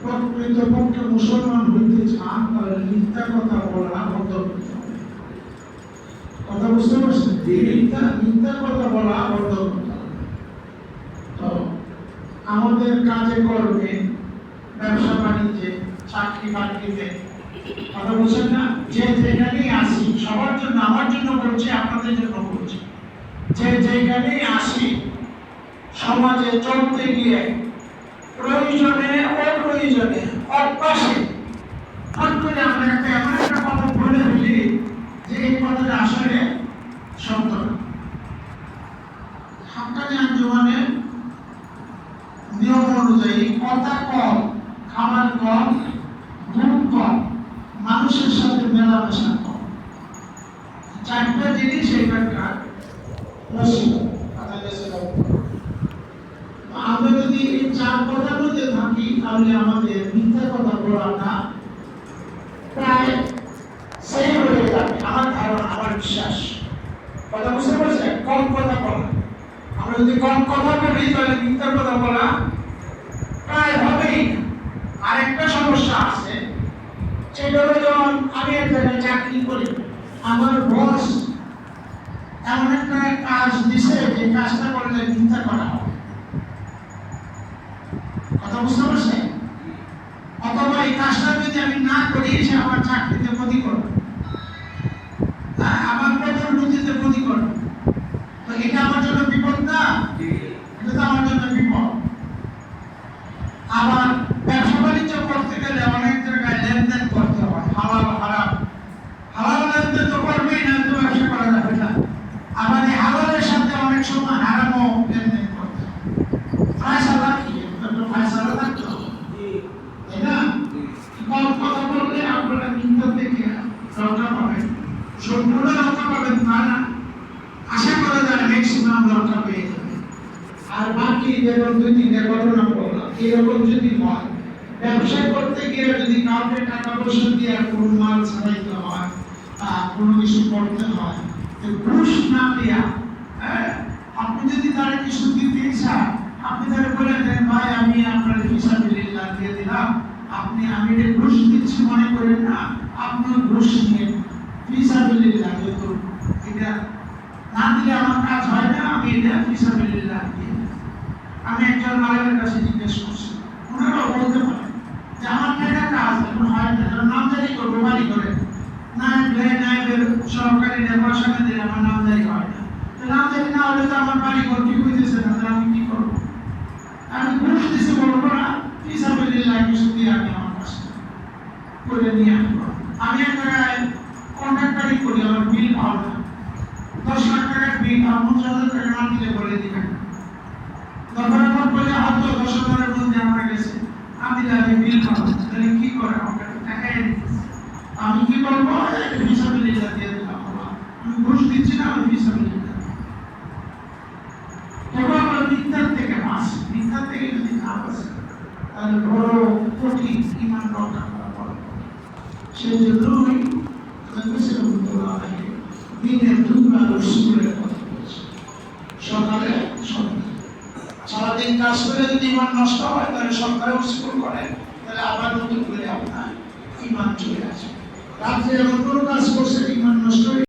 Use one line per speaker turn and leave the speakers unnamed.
প্রকৃতপক্ষে মুসলমান হইতে চান, তাহলে মিথ্যা কথা বলা কথা বুঝতে পারছেন? মিথ্যা মিথ্যা কথা বলা তো আমাদের কাজে কর্মে, ব্যবসা বাণিজ্যে, চাকরি বাকরিতে, কথা বলছেন না? যে যেখানেই আসি, সবার জন্য, আমার জন্য করছি, আপনাদের জন্য করছি। যে যেখানেই আসি, সমাজে চলতে গিয়ে প্রয়োজনে, অপ্রয়োজনে অভ্যাসে হট আমরা একটা এমন একটা কথা বলে ফেলি যে এই কথাটা আসলে সত্য না। হাক্কানি আঞ্জুমানে নিয়ম অনুযায়ী কথা কম খাবার কম ঘুম কম মানুষের সাথে মেলামেশা কম চারটা জিনিস এখানকার মুসিবত কথা গেছে আমরা যদি এই চার কথার মধ্যে থাকি তাহলে আমাদের মিথ্যা কথা বলাটা প্রায় সেই হয়ে যাবে আমার ধারণা, আমার বিশ্বাস। কথা বুঝতে কম কথা বলা। আমরা যদি কম কথা বলি, তাহলে কথা বলা প্রায় হবেই আরেকটা সমস্যা আছে, সেটা হলো যেমন আমি চাকরি করি, আমার বস এমন একটা কাজ দিছে যে কাজটা করলে মিথ্যা করা হবে কথা বুঝতে পারছেন কাজটা যদি আমি না করি সে আমার চাকরিতে ক্ষতি করবে হ্যাঁ, আমার পদোন্নতিতে ক্ষতি করবে তো এটা আমার জন্য বিপদ না এটা তো আমার জন্য বিপদ আবার ব্যবসা বাণিজ্য করতে গেলে অনেক জায়গায় লেনদেন করতে হয় হালাল হারাম হালাল লেনদেন তো করবেই না তো ব্যবসা করা যাবে না আবার এই হালালের সাথে অনেক সময় হারামও লেনদেন করতে হয় ফায়সালা কি একটা ফায়সালা থাকতে হবে তাই না কম কথা বললে আপনারা মিথ্যা থেকে রক্ষা পাবেন সম্পূর্ণ রক্ষা পাবেন তা না আশা করা যায় ম্যাক্সিমাম রক্ষা পেয়ে যাবেন। আর বাকি যেমন দুই তিনটা ঘটনা বললাম, এরকম যদি হয়, ব্যবসা করতে গিয়ে যদি কাউকে টাকা পয়সা দিয়ে কোনো মাল ছাড়াইতে হয় বা কোনো কিছু করতে হয় ঘুষ না দেয়া হ্যাঁ? আপনি যদি তারা কিছু দিতে চান, আপনি তারা বলে দেন, ভাই, আমি আপনার হিসাব লাগিয়ে দিলাম। আপনি, আমি এটা ঘুষ দিচ্ছি, মনে করেন না আপনি ঘুষ নিয়ে ফিসাবিলিল্লাহ যেহেতু এটা না দিলে আমার কাজ হয় না আমি এটা ফিসাবিলিল্লাহ দিয়ে। আমি একজন মালিকের কাছে জিজ্ঞেস করছি ওনারাও বলতে পারে যে আমার টাকা কাজ এখন হয় না যেমন নামজারি করব বাড়ি করে নায়ক রে নায়কের সহকারী নির্বাচনে দিলে আমার নামজারি হয় না তো নামজারি না হলে তো আমার বাড়ি ঘর ঠিক হইতেছে না আমি কি করব আমি ঘুষ দিছি বলব না ফিসাবিলিল্লাহ কিছু দিয়ে আমি আমার কাছে করে নিয়ে আমি এক জায়গায় কন্ট্রাক্টারি করি, আমার বিল পাও না দশ লাখ টাকার বিল পঞ্চাশ হাজার টাকা না দিলে বলে দিবেন। আমার বলে দশ হাজারের মধ্যে আমার গেছে। আমি বিল পাবো। তাহলে কি করে আমাকে? টাকা এনে আমি কি দিলাম আমি ঘুষ দিচ্ছি না, আমি ফিসাবিলিল্লাহ তবে আমরা থেকে বাঁচি। মিথ্যার থেকে যদি না বাঁচি, তাহলে বড় কঠিন ইমান সেই জন্যই সকালে সারাদিন কাজ করে যদি নষ্ট হয়, তাহলে সকালেও রসুল করে। তাহলে আবার নতুন করে আপনার ইমান চলে আসে। রাত্রে এমন কোনো কাজ করছে, ইমান নষ্ট